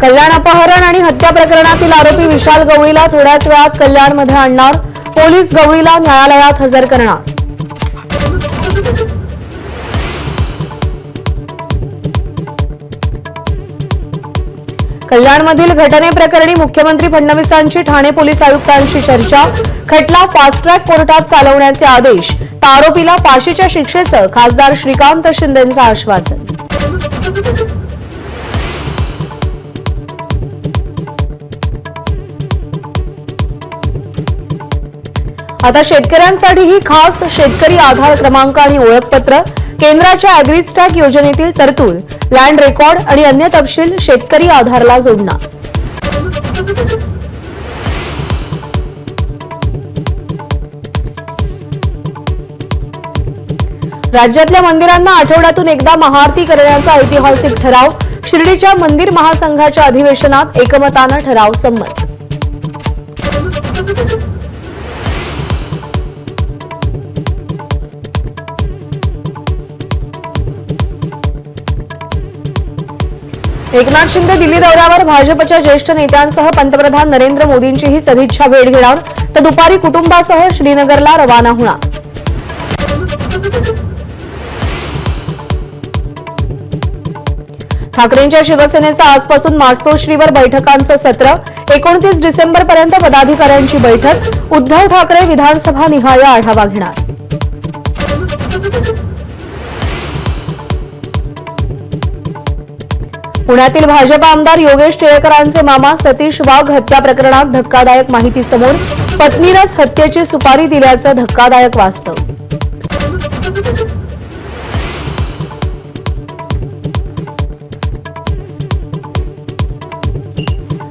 कल्याण अपहरण आणि हत्या प्रकरणातील आरोपी विशाल गवळीला थोड्याच वेळात कल्याणमध्ये आणणार पोलीस गवळीला न्यायालयात हजर करणार. कल्याणमधील घटनेप्रकरणी मुख्यमंत्री फडणवीसांची ठाणे पोलीस आयुक्तांशी चर्चा. खटला फास्ट ट्रॅक कोर्टात चालवण्याचे आदेश. आरोपीला फाशीच्या शिक्षेचं खासदार श्रीकांत शिंदेचं आश्वासन. आता शेतकऱ्यांसाठीही खास शेतकरी आधार क्रमांक आणि ओळखपत्र. केंद्राच्या अॅग्रिस्टॅक योजनेतील तरतूद लँड रेकॉर्ड आणि अन्य तपशील शेतकरी आधारला जोडणार. राज्यातल्या मंदिरांना आठवड्यातून एकदा महाआरती करण्याचा ऐतिहासिक ठराव शिर्डीच्या मंदिर महासंघाच्या अधिवेशनात एकमतानं ठराव संमत. एकनाथ शिंदे दिल्ली दौऱ्यावर भाजपच्या ज्येष्ठ नेत्यांसह पंतप्रधान नरेंद्र मोदींचीही सदिच्छा भेट घेणार. तर दुपारी कुटुंबासह श्रीनगरला रवाना होणार. ठाकरेंच्या शिवसेनेचा आजपासून मातोश्रीवर बैठकांचं सत्र. एकोणतीस डिसेंबर पर्यंत पदाधिकाऱ्यांची बैठक. उद्धव ठाकरे विधानसभा निहाय आढावा घेणार. पुण्यातील भाजप आमदार योगेश टिळेकरांचे मामा सतीश वाघ हत्या प्रकरणात धक्कादायक माहिती समोर पत्नीनंच हत्येची सुपारी दिल्याचं धक्कादायक वास्तव.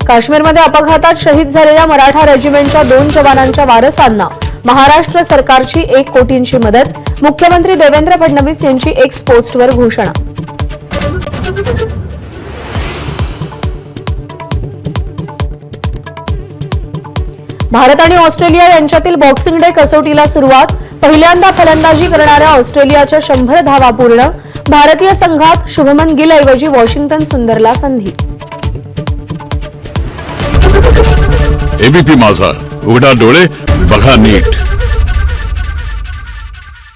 काश्मीरमध्ये अपघातात शहीद झालेल्या मराठा रेजिमेंटच्या दोन जवानांच्या वारसांना महाराष्ट्र सरकारची एक कोटींची मदत मुख्यमंत्री देवेंद्र फडणवीस यांची एक्स पोस्टवर घोषणा. भारत आणि ऑस्ट्रेलिया यांच्यातील बॉक्सिंग डे कसोटीला सुरुवात पहिल्यांदा फलंदाजी करणाऱ्या ऑस्ट्रेलियाच्या शंभर धावा पूर्ण भारतीय संघात शुभमन गिल ऐवजी वॉशिंग्टन सुंदरला संधी. एबीपी माझा उघडा डोळे बघा नीट.